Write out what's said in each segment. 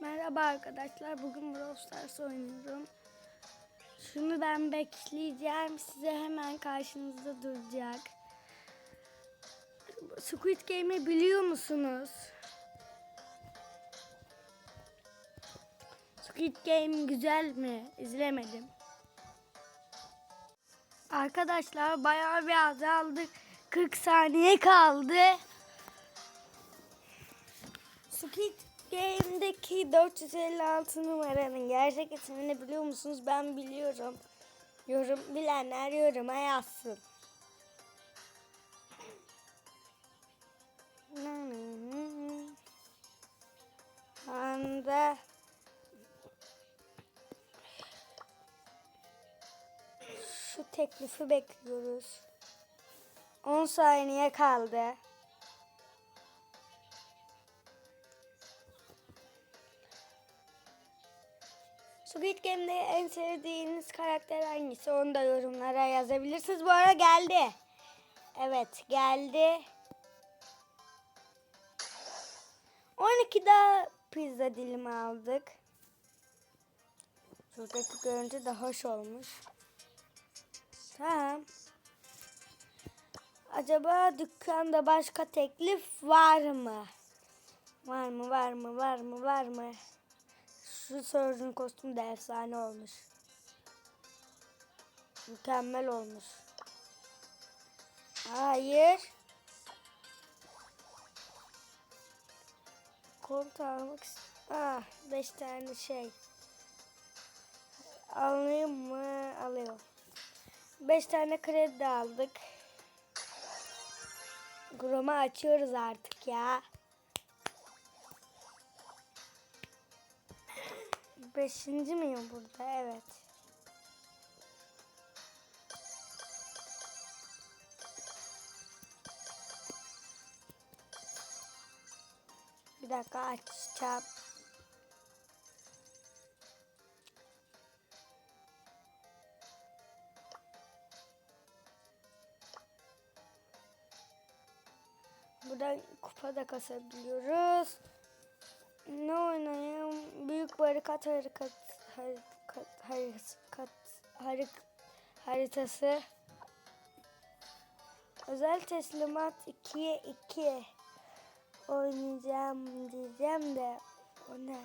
Merhaba arkadaşlar. Bugün Brawl Stars oynuyorum. Şunu ben bekleyeceğim. Size hemen karşınızda duracak. Squid Game'i biliyor musunuz? Squid Game güzel mi? İzlemedim. Arkadaşlar bayağı bir azaldık. 40 saniye kaldı. Squid Game'deki 456 numaranın gerçek ismini biliyor musunuz? Ben biliyorum. Yorum bilenler yoruma yazsın. Anda şu teklifi bekliyoruz. 10 saniye kaldı. Squid Game'de en sevdiğiniz karakter hangisi? Onu da yorumlara yazabilirsiniz. Bu ara geldi. Evet geldi. 12 daha pizza dilimi aldık. Şuradaki görüntü de hoş olmuş. Tamam. Acaba dükkanda başka teklif var mı? Var mı, var mı, var mı, var mı? Şu Surgeon kostümü de efsane olmuş. Mükemmel olmuş. Hayır. Kont almak Ah, beş tane şey. Alayım mı? Alıyorum. Beş tane kredi aldık. Chroma açıyoruz artık ya. Beşinci miyim burada? Evet. Bir dakika açacağım. Buradan kupa da kasabiliyoruz. Ne oynayayım? Büyük barikat harikat harikat harikat harik haritası. Özel teslimat 2'ye 2 oynayacağım diyeceğim de o ne?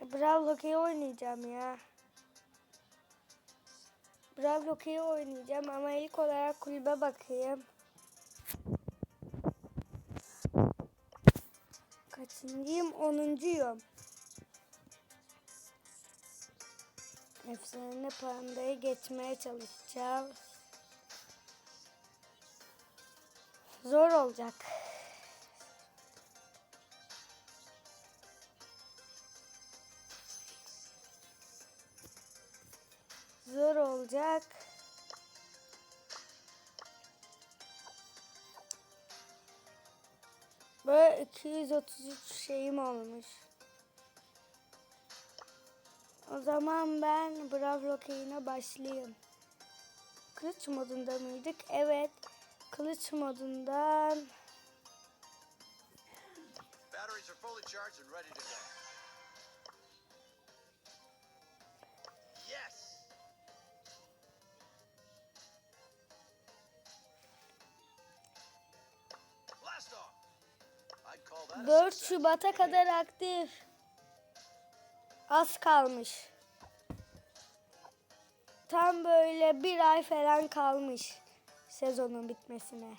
Brawl Hockey oynayacağım ya. Brawl Hockey oynayacağım ama ilk olarak kulübe bakayım. Kaçıncıyım? Onuncuyum. Efsane pandayı geçmeye çalışacağım. Zor olacak. Zor olacak. Böyle 233 şeyim olmuş. O zaman ben Brawl Rocket'ine başlayayım. Kılıç modunda mıydık? Evet. Kılıç modundan Batteries are fully charged and ready to go. 4 success. Şubat'a kadar aktif. Az kalmış. Tam böyle bir ay falan kalmış sezonun bitmesine.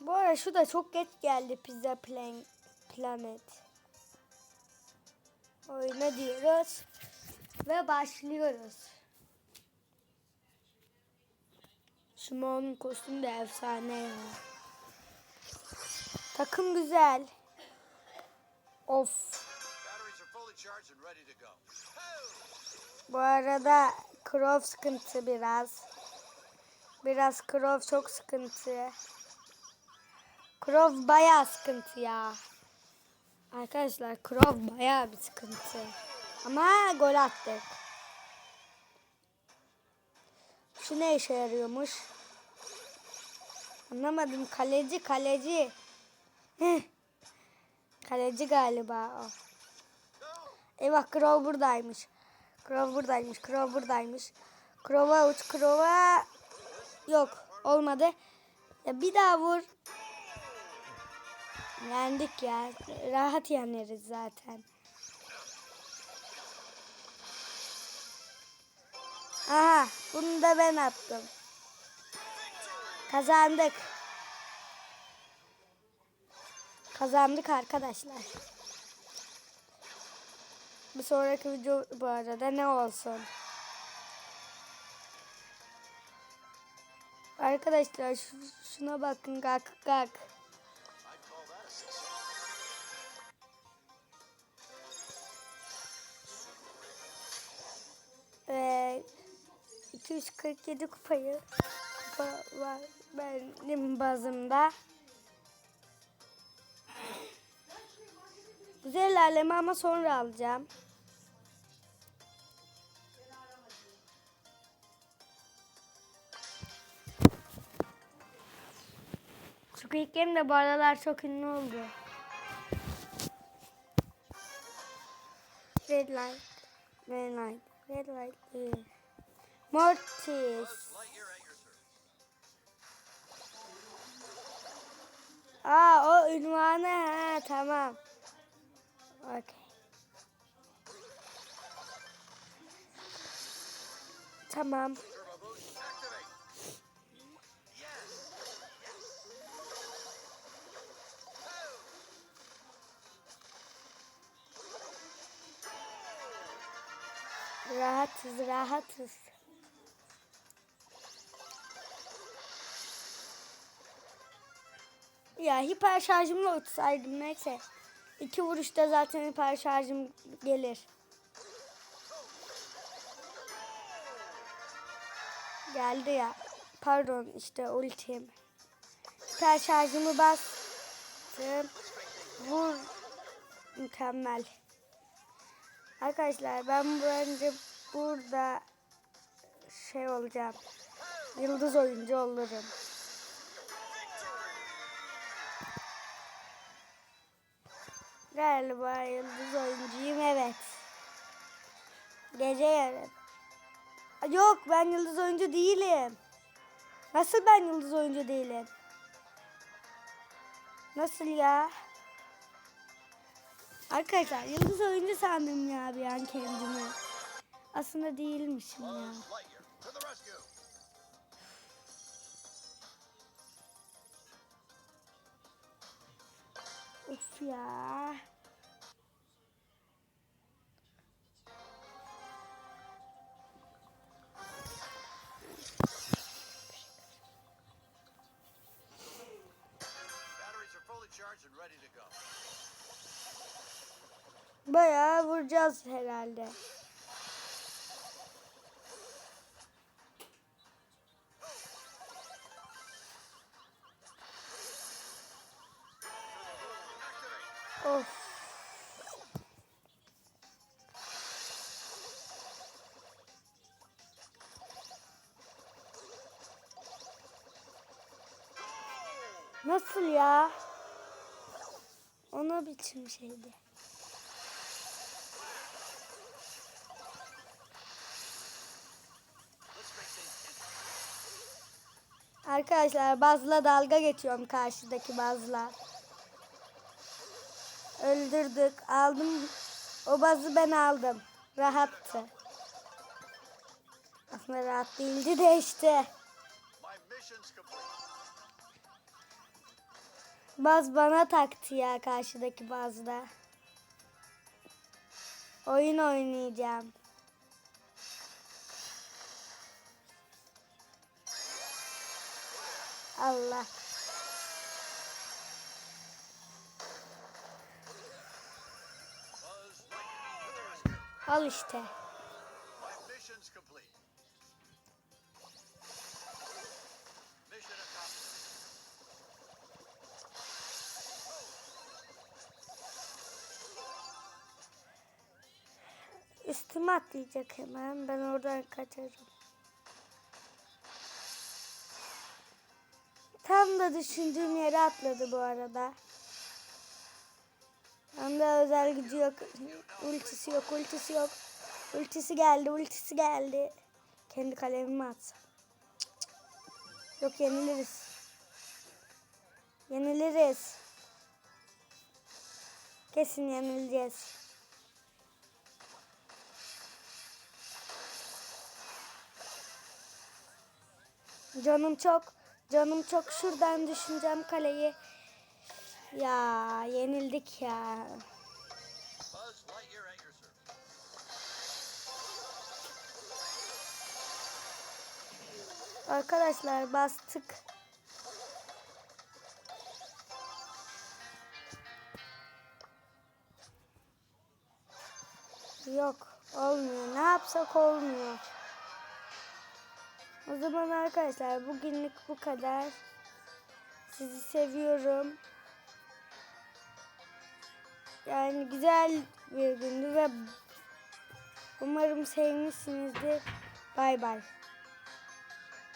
Bu arada şu da çok geç geldi Pizza Plan Planet. Oyuna diyoruz ve başlıyoruz. Şimon'un kostümü de efsane ya. Takım güzel. Of. Bu arada Crow sıkıntı biraz. Biraz Crow çok sıkıntı. Crow bayağı sıkıntı ya. Arkadaşlar Crow bayağı bir sıkıntı. Ama gol attık. Şu ne işe yarıyormuş? Anlamadım. Kaleci kaleci. Kaleci galiba o. Eyvah Crow buradaymış. Crow buradaymış. Crow buradaymış. Crow'a uç. Crow'a yok. Olmadı. Ya bir daha vur. Yendik ya. Rahat yeneriz zaten. Aha bunu da ben attım. Kazandık. Kazandık arkadaşlar. Bir sonraki video bu arada ne olsun? Arkadaşlar şu- şuna bakın a success. Ee, 247 kupayı kupa var benim bazımda. Güzel ilerleme ama sonra alacağım. Squid Game de bu aralar çok ünlü oldu. Red light, red light, red light. Mortis. Aa o ünvanı ha tamam. Okey. Tamam. Rahatız rahatız. Ya hiper şarjımla uçsaydım neyse. İki vuruşta zaten hiper şarjım gelir. Geldi ya. Pardon işte ultim. Hiper şarjımı bastım. Vur. Mükemmel. Arkadaşlar ben bence burada şey olacağım. Yıldız oyuncu olurum. Galiba yıldız oyuncuyum evet. Gece yarın. Yok ben yıldız oyuncu değilim. Nasıl ben yıldız oyuncu değilim? Nasıl ya? Arkadaşlar yıldız oyuncu sandım ya bir an kendimi. Aslında değilmişim ya. To go. Bayağı vuracağız herhalde. Nasıl ya? Ona biçim şeydi. Arkadaşlar bazla dalga geçiyorum karşıdaki bazla. Öldürdük. Aldım. O bazı ben aldım. Rahattı. Aslında rahat değildi de işte. Baz bana taktı ya karşıdaki bazda. Oyun oynayacağım. Allah. Al işte. Üstüme atlayacak hemen. Ben oradan kaçarım. Tam da düşündüğüm yere atladı bu arada. Anda özel gücü yok. Ultisi yok, ultisi yok. Ultisi geldi, ultisi geldi. Kendi kalemimi atsam. Yok yeniliriz. Yeniliriz. Kesin yenileceğiz. Canım çok, canım çok şuradan düşüneceğim kaleyi. Ya yenildik ya. Arkadaşlar bastık. Yok olmuyor. Ne yapsak olmuyor. O zaman arkadaşlar bugünlük bu kadar. Sizi seviyorum. Yani güzel bir gündü ve umarım sevmişsinizdir. Bay bay.